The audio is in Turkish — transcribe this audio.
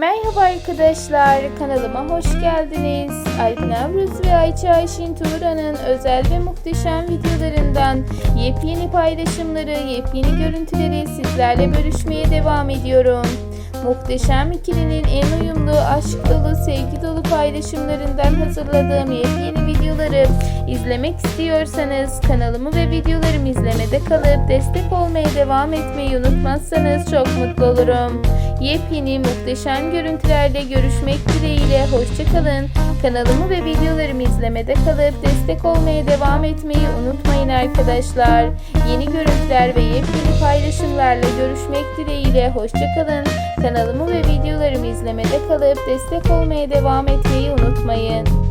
Merhaba arkadaşlar, kanalıma hoş geldiniz. Alp Navruz ve Ayça Ayşin Tuğra'nın özel ve muhteşem videolarından yepyeni paylaşımları, yepyeni görüntüleri sizlerle bölüşmeye devam ediyorum. Muhteşem ikilinin en uyumlu, aşk dolu, sevgi dolu paylaşımlarından hazırladığım yepyeni videoları izlemek istiyorsanız kanalımı ve videolarımı izlemede kalıp destek olmaya devam etmeyi unutmazsanız çok mutlu olurum. Yepyeni muhteşem görüntülerle görüşmek dileğiyle hoşçakalın. Kanalımı ve videolarımı izlemede kalıp destek olmaya devam etmeyi unutmayın arkadaşlar. Yeni görüntüler ve yepyeni paylaşımlarla görüşmek dileğiyle hoşçakalın. Kanalımı ve videolarımı izlemede kalıp destek olmaya devam etmeyi unutmayın.